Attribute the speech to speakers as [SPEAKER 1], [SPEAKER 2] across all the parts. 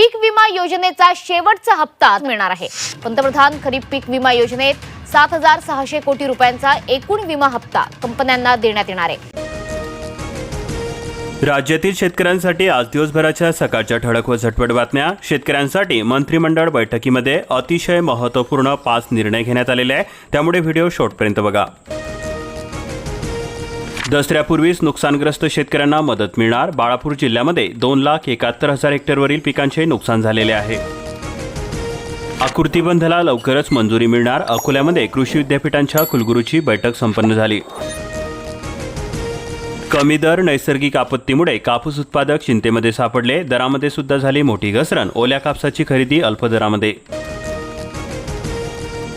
[SPEAKER 1] पीक विमा योजनेचा शेवटचा हप्ता मिळणार आहे. पंतप्रधान खरीप पीक विमा योजनेत सात हजार सहाशे कोटी रुपयांचा एकूण विमा हप्ता कंपन्यांना देण्यात येणार आहे.
[SPEAKER 2] राज्यातील शेतकऱ्यांसाठी आज दिवसभराच्या सकाळच्या ठळक व झटपट बातम्या. शेतकऱ्यांसाठी मंत्रिमंडळ बैठकीमध्ये अतिशय महत्त्वपूर्ण पाच निर्णय घेण्यात आलेले आहे त्यामुळे व्हिडिओ शेवटपर्यंत बघा. दसऱ्यापूर्वीच नुकसानग्रस्त शेतकऱ्यांना मदत मिळणार. बाळापूर जिल्ह्यामध्ये दोन लाख एकाहत्तर हजार हेक्टरवरील पिकांचे नुकसान झालेले आहे. आकृतीबंधला लवकरच मंजुरी मिळणार. अकोल्यामध्ये कृषी विद्यापीठांच्या कुलगुरूची बैठक संपन्न झाली. कमी दर नैसर्गिक आपत्तीमुळे कापूस उत्पादक चिंतेमध्ये सापडले. दरामध्ये सुद्धा झाली मोठी घसरण. ओल्या कापसाची खरेदी अल्प दरामध्ये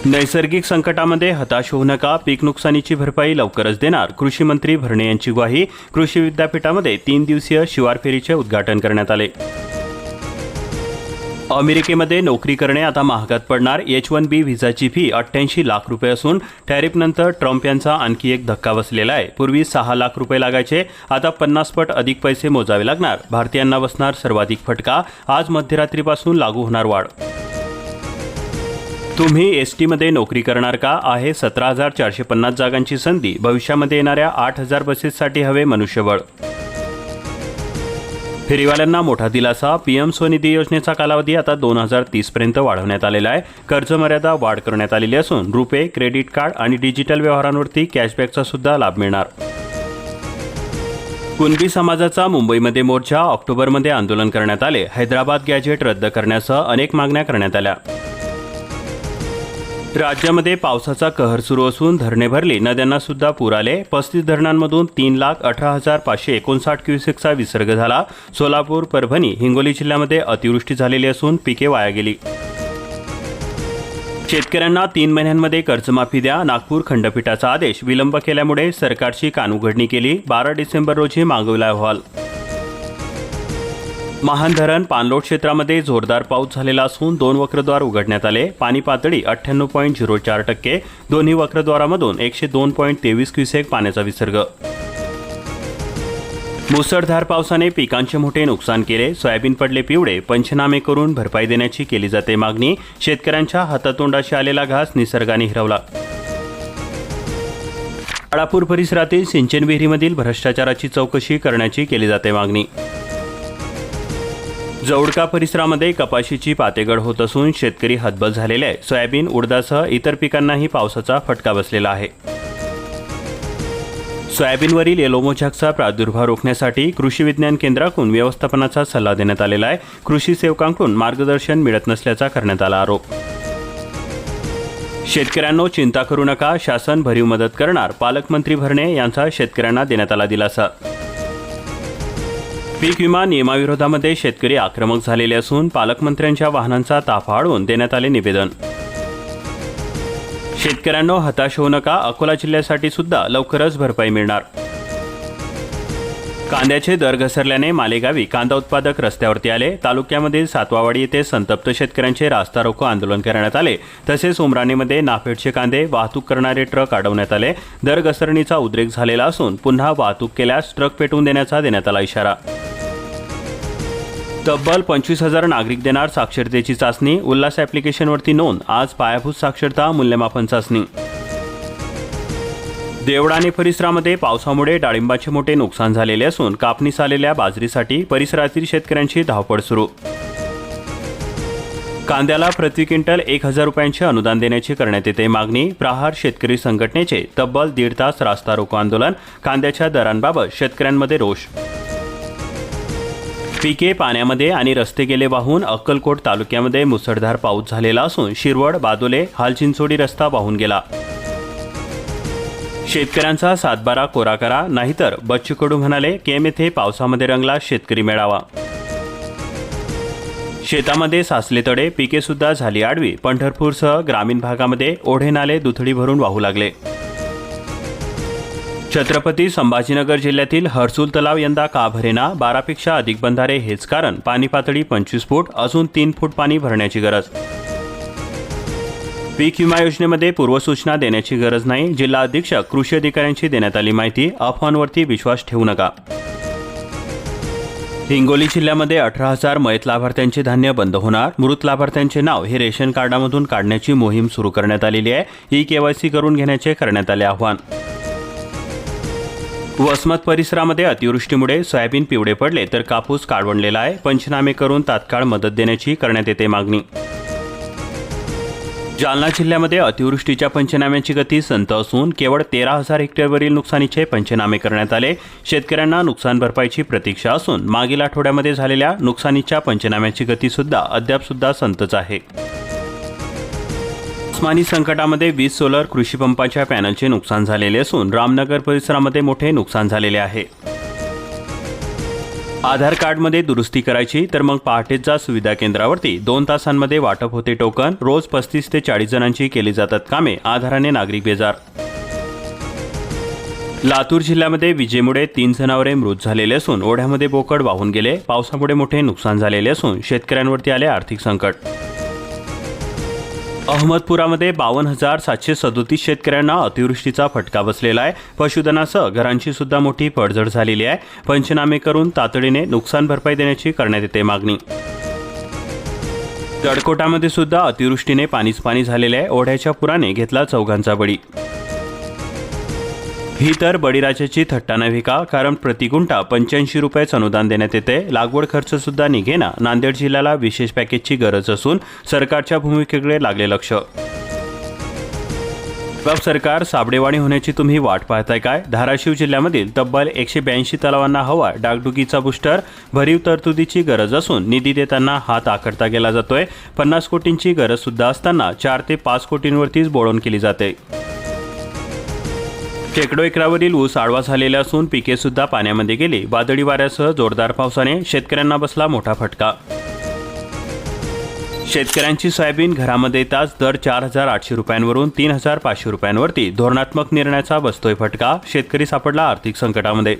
[SPEAKER 2] नैसर्गिक संकटामध्ये हताश होऊ नका पीक नुकसानीची भरपाई लवकरच देणार कृषी मंत्री भरणे यांची ग्वाही कृषी विद्यापीठामध्ये तीन दिवसीय शिवार फेरीचे उद्घाटन करण्यात आले. अमेरिकेमध्ये नोकरी करणे आता महागात पडणार एच वन बी व्हिसाची फी अठ्ठ्याऐंशी लाख रुपये असून टॅरिफनंतर ट्रम्प यांचा आणखी एक धक्का बसलेला आहे. पूर्वी सहा लाख रुपये लागायचे आता पन्नास पट अधिक पैसे मोजावे लागणार. भारतीयांना बसणार सर्वाधिक फटका आज मध्यरात्रीपासून लागू होणार वाढ. तुम्ही एस टीमध्ये नोकरी करणार का? आहे सतरा हजार चारशे पन्नास जागांची संधी. भविष्यामध्ये येणाऱ्या आठ हजार बसेससाठी हवे मनुष्यबळ. फेरीवाल्यांना मोठा दिलासा. पीएम स्वनिधी योजनेचा कालावधी आता दोन हजार तीसपर्यंत वाढवण्यात आलेला आहे. कर्जमर्यादा वाढ करण्यात आलेली असून रुपे क्रेडिट कार्ड आणि डिजिटल व्यवहारांवरती कॅशबॅकचा सुद्धा लाभ मिळणार. कुणबी समाजाचा मुंबईमध्ये मोर्चा ऑक्टोबरमध्ये आंदोलन करण्यात आले. हैदराबाद गॅजेट रद्द करण्यासह अनेक मागण्या करण्यात आल्या. राज्यामध्ये पावसाचा कहर सुरू असून धरणे भरली. नद्यांना सुद्धा पूर आले. पस्तीस धरणांमधून तीन लाख अठरा हजार पाचशे एकोणसाठ क्युसेकचा विसर्ग झाला. सोलापूर परभणी हिंगोली जिल्ह्यामध्ये अतिवृष्टी झालेली असून पिके वाया गेली. शेतकऱ्यांना तीन महिन्यांमध्ये कर्जमाफी द्या. नागपूर खंडपीठाचा आदेश विलंब केल्यामुळे सरकारची कानउघडणी केली. बारा डिसेंबर रोजी मागवला अहवाल. महान धरण पाणलोट क्षेत्रामध्ये जोरदार पाऊस झालेला असून दोन वक्रद्वार उघडण्यात आले. पाणी पातळी अठ्ठ्याण्णव पॉईंट झिरो चार टक्के. दोन्ही वक्रद्वारामधून एकशे दोन पॉईंट तेवीस क्युसेक पाण्याचा विसर्ग. मुसळधार पावसाने पिकांचे मोठे नुकसान केले. सोयाबीन पडले पिवळे. पंचनामे करून भरपाई देण्याची केली जाते मागणी. शेतकऱ्यांच्या हातातोंडाशी आलेला घास निसर्गाने हिरवला. अळापूर परिसरातील सिंचन विहिरीमधील भ्रष्टाचाराची चौकशी करण्याची केली जाते मागणी. जवळका परिसरामध्ये कपाशीची पातेगड होत असून शेतकरी हतबल झालेले आहे. सोयाबीन उडदासह इतर पिकांनाही पावसाचा फटका बसलेला आहे. सोयाबीनवरील येलोमोझॅकचा प्रादुर्भाव रोखण्यासाठी कृषी विज्ञान केंद्राकडून व्यवस्थापनाचा सल्ला देण्यात आलेला आहे. कृषी सेवकांकडून मार्गदर्शन मिळत नसल्याचा करण्यात आला आरोप. शेतकऱ्यांनो चिंता करू नका. शासन भरीव मदत करणार. पालकमंत्री भरणे यांचा शेतकऱ्यांना देण्यात आला दिलासा. पीक विमा नियमाविरोधामध्ये शेतकरी आक्रमक झालेले असून पालकमंत्र्यांच्या वाहनांचा ताफा अडवून देण्यात आले निवेदन. शेतकऱ्यांनो हताश होऊ नका. अकोला जिल्ह्यासाठी सुद्धा लवकरच भरपाई मिळणार. कांद्याचे दर घसरल्याने मालेगावी कांदा उत्पादक रस्त्यावरती आले. तालुक्यामधील सातवावाडी येथे संतप्त शेतकऱ्यांचे रास्ता रोको आंदोलन करण्यात आले. तसेच उमराणीमध्ये नाफेडचे कांदे वाहतूक करणारे ट्रक अडवण्यात आले. दर घसरणीचा उद्रेक झालेला असून पुन्हा वाहतूक केल्यास ट्रक पेटवून देण्याचा देण्यात आला इशारा. तब्बल पंचवीस हजार नागरिक देणार साक्षरतेची चाचणी. उल्हास ॲप्लिकेशनवरती नोंद. आज पायाभूत साक्षरता मूल्यमापन चाचणी. देवडाणे परिसरामध्ये पावसामुळे डाळिंबाचे मोठे नुकसान झालेले असून कापणीस आलेल्या बाजरीसाठी परिसरातील शेतकऱ्यांची धावपळ सुरू. कांद्याला प्रति क्विंटल एक हजार रुपयांचे अनुदान देण्याची करण्यात येते मागणी. प्रहार शेतकरी संघटनेचे तब्बल दीड तास रास्ता रोको आंदोलन. कांद्याच्या दरांबाबत शेतकऱ्यांमध्ये रोष. पिके पाण्यामध्ये आणि रस्ते गेले वाहून अक्कलकोट तालुक्यामध्ये मुसळधार पाऊस झालेला असून शिरवड बादोले हालचिंचोडी रस्ता वाहून गेला. शेतकऱ्यांचा सातबारा कोरा करा नाहीतर बच्चू कडू म्हणाले केम येथे पावसामध्ये रंगला शेतकरी मेळावा. शेतामध्ये साचले तडे पिके सुद्धा झाली आडवी. पंढरपूरसह ग्रामीण भागामध्ये ओढे नाले दुथडी भरून वाहू लागले. छत्रपती संभाजीनगर जिल्ह्यातील हर्सुल तलाव यंदा का भरेना? बारापेक्षा अधिक बंधारे हेच कारण. पाणी पातळी पंचवीस फूट अजून तीन फूट पाणी भरण्याची गरज. पीक विमा योजनेमध्ये पूर्वसूचना देण्याची गरज नाही. जिल्हा अधीक्षक कृषी अधिकाऱ्यांची देण्यात आली माहिती. अफवांवरती विश्वास ठेवू नका. हिंगोली जिल्ह्यामध्ये अठरा हजार मयत लाभार्थ्यांचे धान्य बंद होणार. मृत लाभार्थ्यांचे नाव हे रेशन कार्डामधून काढण्याची मोहीम सुरू करण्यात आलेली आहे. ही केवायसी करून घेण्याचे करण्यात आले आव्हान. वसमत परिसरामध्ये अतिवृष्टीमुळे सोयाबीन पिवळे पडले तर कापूस काळवणलेला आहे. पंचनामे करून तात्काळ मदत देण्याची करण्यात येते मागणी. जालना जिल्ह्यामध्ये अतिवृष्टीच्या पंचनाम्याची गती संत असून केवळ तेरा हजार हेक्टरवरील नुकसानीचे पंचनामे करण्यात आले. शेतकऱ्यांना नुकसान भरपाईची प्रतीक्षा असून मागील आठवड्यामध्ये झालेल्या नुकसानीच्या पंचनाम्याची गतीसुद्धा अद्यापसुद्धा संतच आहे. उस्मानी संकटामध्ये वीज सोलर कृषी पंपाच्या पॅनलचे नुकसान झालेले असून रामनगर परिसरामध्ये मोठे नुकसान झालेले आहे. आधार कार्डमध्ये दुरुस्ती करायची तर मग पहाटेच्या सुविधा केंद्रावरती. दोन तासांमध्ये वाटप होते टोकन रोज पस्तीस ते चाळीस जणांची केली जातात कामे आधाराने नागरिक बेजार. लातूर जिल्ह्यामध्ये विजेमुळे तीन जनावरे मृत झालेले असून ओढ्यामध्ये बोकड वाहून गेले पावसामुळे मोठे नुकसान झालेले असून शेतकऱ्यांवरती आले आर्थिक संकट. अहमदपुरामध्ये बावन्न हजार सातशे सदोतीस शेतकऱ्यांना अतिवृष्टीचा फटका बसलेला आहे. पशुधनासह घरांची सुद्धा मोठी पडझड झालेली आहे. पंचनामे करून तातडीने नुकसान भरपाई देण्याची करण्यात येते मागणी. तडकोटामध्ये सुद्धा अतिवृष्टीने पाणीच पाणी झालेले आहे. ओढ्याच्या पुराने घेतला चौघांचा बळी. ही तर बळीराजाची थट्टा नव्हे का कारण प्रति गुंठा पंच्याऐंशी रुपयेच अनुदान देण्यात येते लागवड खर्च सुद्धा निघेना. नांदेड जिल्ह्याला विशेष पॅकेजची गरज असून सरकारच्या भूमिकेकडे लागले लक्ष. बाब सरकार साबडेवाणी होण्याची तुम्ही वाट पाहताय काय? धाराशिव जिल्ह्यामधील तब्बल एकशे ब्याऐंशी तलावांना हवा डागडुगीचा बुस्टर भरीव तरतुदीची गरज असून निधी देताना हात आखडता गेला जातोय. पन्नास कोटींची गरज सुद्धा असताना चार ते पाच कोटींवरतीच बोळवण केली जाते. शेकडो एकरावरील ऊस आडवा झालेला असून पिके सुद्धा पाण्यामध्ये गेली. वादळी वाऱ्यासह जोरदार पावसाने शेतकऱ्यांना बसला मोठा फटका. शेतकऱ्यांची सोयाबीन घरामध्ये येताच दर चार हजार आठशे रुपयांवरून तीन हजार पाचशे रुपयांवरती धोरणात्मक निर्णयाचा बसतोय फटका शेतकरी सापडला आर्थिक संकटामध्ये.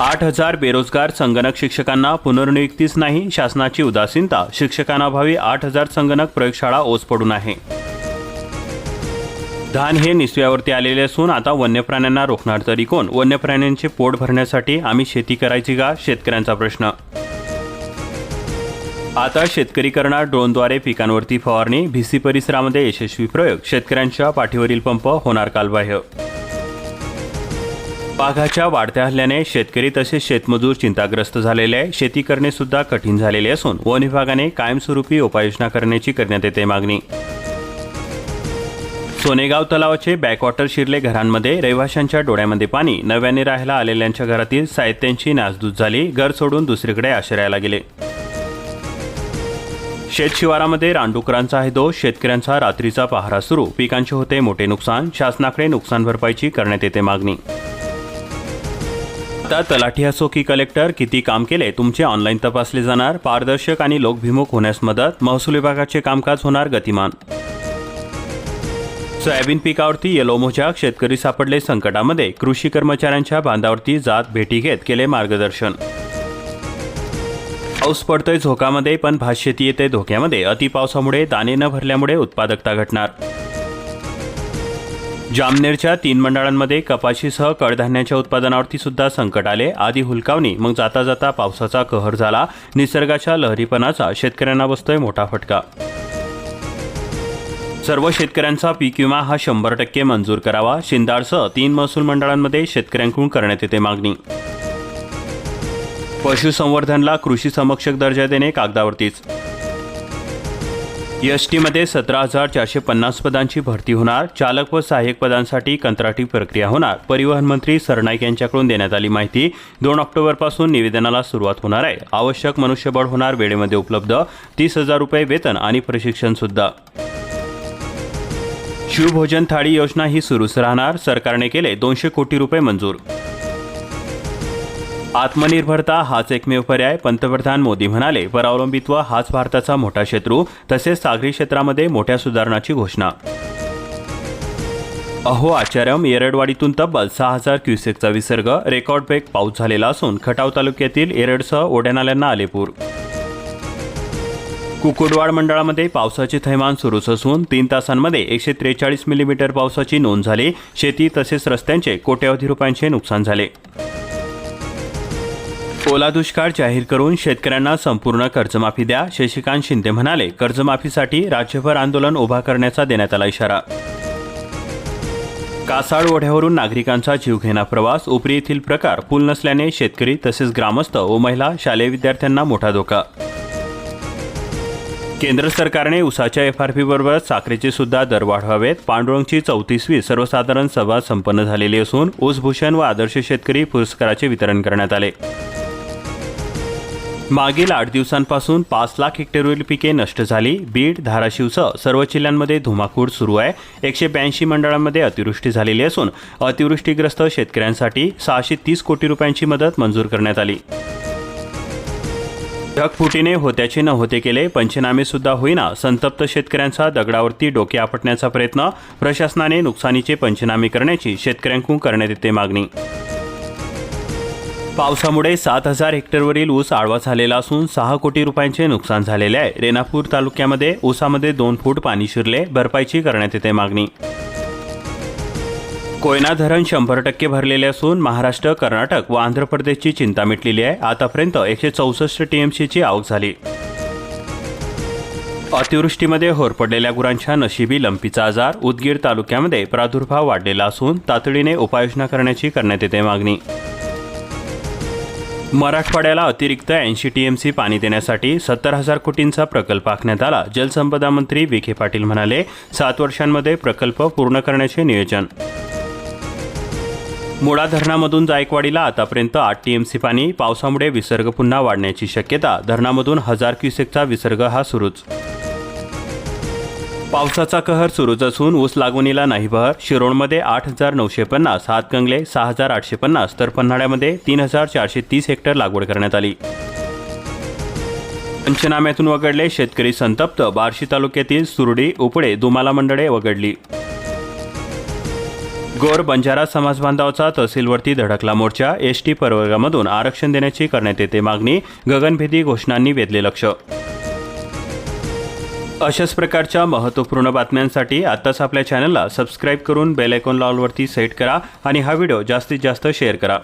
[SPEAKER 2] आठ हजार बेरोजगार संगणक शिक्षकांना पुनर्नियुक्तीच नाही शासनाची उदासीनता शिक्षकांअभावी आठ हजार संगणक प्रयोगशाळा ओस पडून आहे. धान हे निसव्यावरती आलेले असून आता वन्य प्राण्यांना रोखणार तरी कोण? वन्य प्राण्यांचे पोट भरण्यासाठी आम्ही शेती करायची का? शेतकऱ्यांचा प्रश्न. आता शेतकरी करणार ड्रोनद्वारे पिकांवरती फवारणी भिसी परिसरामध्ये यशस्वी प्रयोग शेतकऱ्यांच्या पाठीवरील पंप होणार कालबाह्य. वाघाच्या वाढत्या हल्ल्याने शेतकरी तसेच शेतमजूर चिंताग्रस्त झालेले आहे. शेती करणे सुद्धा कठीण झालेले असून वन विभागाने कायमस्वरूपी उपाययोजना करण्याची करण्यात येते मागणी. सोनेगाव तलावाचे बॅकवॉटर शिरले घरांमध्ये रहिवाशांच्या डोळ्यामध्ये पाणी. नव्याने राहायला आलेल्यांच्या घरातील साहित्यांची नासधूस झाली. घर सोडून दुसरीकडे आश्रयाला गेले. शेत शिवारामध्ये रानडुकरांचा आहे दोष. शेतकऱ्यांचा रात्रीचा पहारा सुरू. पिकांचे होते मोठे नुकसान. शासनाकडे नुकसान भरपाईची करण्यात येते मागणी. आता तलाठी असो की कलेक्टर किती काम केले तुमचे ऑनलाईन तपासले जाणार. पारदर्शक आणि लोकभिमुख होण्यास मदत. महसूल विभागाचे कामकाज होणार गतिमान. सोयाबीन पिकावरती येलो मोजाक शेतकरी सापडले संकटामध्ये कृषी कर्मचाऱ्यांच्या बांधावरती जात भेटी घेत केले मार्गदर्शन. पाऊस पडतोय झोकामध्ये पण भात शेती येते धोक्यामध्ये. अतिपावसामुळे दाणे न भरल्यामुळे उत्पादकता घटणार. जामनेरच्या तीन मंडळांमध्ये कपाशीसह कडधान्याच्या उत्पादनावरती सुद्धा संकट आले. आधी हुलकावणी. मग जाता जाता पावसाचा कहर झाला. निसर्गाच्या लहरीपणाचा शेतकऱ्यांना बसतोय मोठा फटका. सर्व शेतकऱ्यांचा पीक विमा हा शंभर टक्के मंजूर करावा. शिंदाडसह तीन महसूल मंडळांमध्ये शेतकऱ्यांकडून करण्यात येते मागणी. पशुसंवर्धनला कृषी समक्षक दर्जा देणे कागदावरतीच. एसटीमध्ये सतरा हजार चारशे पन्नास पदांची भरती होणार. चालक व सहाय्यक पदांसाठी कंत्राटी प्रक्रिया होणार. परिवहन मंत्री सरनाईक यांच्याकडून देण्यात आली माहिती. दोन ऑक्टोबरपासून निवेदनाला सुरुवात होणार आहे. आवश्यक मनुष्यबळ होणार वेळेमध्ये उपलब्ध. तीस हजार रुपये वेतन आणि प्रशिक्षणसुद्धा शिवभोजन थाळी योजना ही सुरूच राहणार. सरकारने केले दोनशे कोटी रुपये मंजूर. आत्मनिर्भरता हाच एकमेव पर्याय पंतप्रधान मोदी म्हणाले. परावलंबित्व हाच भारताचा मोठा शत्रू तसेच सागरी क्षेत्रामध्ये मोठ्या सुधारणाची घोषणा. अहो आचार्यम येरडवाडीतून तब्बल सहा हजार क्युसेकचा विसर्ग रेकॉर्ड ब्रेक पाऊस झालेला असून खटाव तालुक्यातील येरडसह ओढ्यानाल्यांना आले पूर कुकुडवाड मंडळामध्ये पावसाचे थैमान सुरूच असून तीन तासांमध्ये एकशे त्रेचाळीस मिलीमीटर पावसाची नोंद झाली. शेती तसेच रस्त्यांचे कोट्यवधी रुपयांचे नुकसान झाले. ओला दुष्काळ जाहीर करून शेतकऱ्यांना संपूर्ण कर्जमाफी द्या शशिकांत शिंदे म्हणाले. कर्जमाफीसाठी राज्यभर आंदोलन उभा करण्याचा देण्यात आला इशारा. कासाळ ओढ्यावरून नागरिकांचा जीवघेणा प्रवास उपरी येथील प्रकार पूल नसल्याने शेतकरी तसेच ग्रामस्थ व महिला शालेय विद्यार्थ्यांना मोठा धोका केंद्र सरकारने उसाच्या एफ आर बरोबरच साखरेचे सुद्धा दर वाढवावेत. पांडुरंगची चौतीसवी सर्वसाधारण सभा संपन्न झालेली असून ऊसभूषण व आदर्श शेतकरी पुरस्काराचे वितरण करण्यात आले. मागील आठ दिवसांपासून पाच लाख हेक्टरवरील पिके नष्ट झाली. बीड धाराशिवसह सर्व जिल्ह्यांमध्ये धुमाकूळ सुरू आहे. एकशे ब्याऐंशी मंडळांमध्ये अतिवृष्टी झालेली असून अतिवृष्टीग्रस्त शेतकऱ्यांसाठी सहाशे तीस कोटी रुपयांची मदत मंजूर करण्यात आली. ढगफुटीने होत्याचे न होते केले पंचनामे सुद्धा होईना संतप्त शेतकऱ्यांचा दगडावरती डोके आपटण्याचा प्रयत्न प्रशासनाने नुकसानीचे पंचनामे करण्याची शेतकऱ्यांकडून करण्यात येते मागणी. पावसामुळे सात हजार हेक्टरवरील ऊस आडवा झालेला असून सहा कोटी रुपयांचे नुकसान झालेले आहे. रेणापूर तालुक्यामध्ये ऊसामध्ये दोन फूट पाणी शिरले भरपाईची करण्यात येते मागणी. कोयना धरण शंभर टक्के भरलेले असून महाराष्ट्र कर्नाटक व आंध्र प्रदेशची चिंता मिटलेली आहे. आतापर्यंत एकशे चौसष्ट टीएमसीची आवक झाली. अतिवृष्टीमध्ये होरपडलेल्या गुरांच्या नशिबी लंपीचा आजार उदगीर तालुक्यामध्ये प्रादुर्भाव वाढलेला असून तातडीने उपाययोजना करण्याची करण्यात येते मागणी. मराठवाड्याला अतिरिक्त ऐंशी टीएमसी पाणी देण्यासाठी सत्तर हजार कोटींचा प्रकल्प आखण्यात आला. जलसंपदा मंत्री विखे पाटील म्हणाले सात वर्षांमध्ये प्रकल्प पूर्ण करण्याचे नियोजन. मुळा धरणामधून जायकवाडीला आतापर्यंत आठ टीएमसी पाणी पावसामुळे विसर्ग पुन्हा वाढण्याची शक्यता धरणामधून हजार क्युसेकचा विसर्ग हा सुरूच. पावसाचा कहर सुरूच असून ऊस लागवणीला नाही बहर शिरोळमध्ये आठ हजार नऊशे पन्नास हातकंगले सहा हजार आठशे पन्नास तर पन्हाळ्यामध्ये तीन हजार चारशे तीस हेक्टर लागवड करण्यात आली. पंचनाम्यातून वगळले शेतकरी संतप्त बार्शी तालुक्यातील सुरडी उपडे दुमाला मंडळे वगळली. गोर बंजारा समाज बांधवाचा तहसीलवरती धडकला मोर्चा. एस टी प्रवर्गामधून आरक्षण देण्याची करण्यात येते मागणी. गगनभेदी घोषणांनी वेधले लक्ष. अशाच प्रकारच्या महत्त्वपूर्ण बातम्यांसाठी आत्ताच आपल्या चॅनलला सबस्क्राईब करून बेल आयकॉन लॉलवरती सेट करा आणि हा व्हिडिओ जास्तीत जास्त शेअर करा.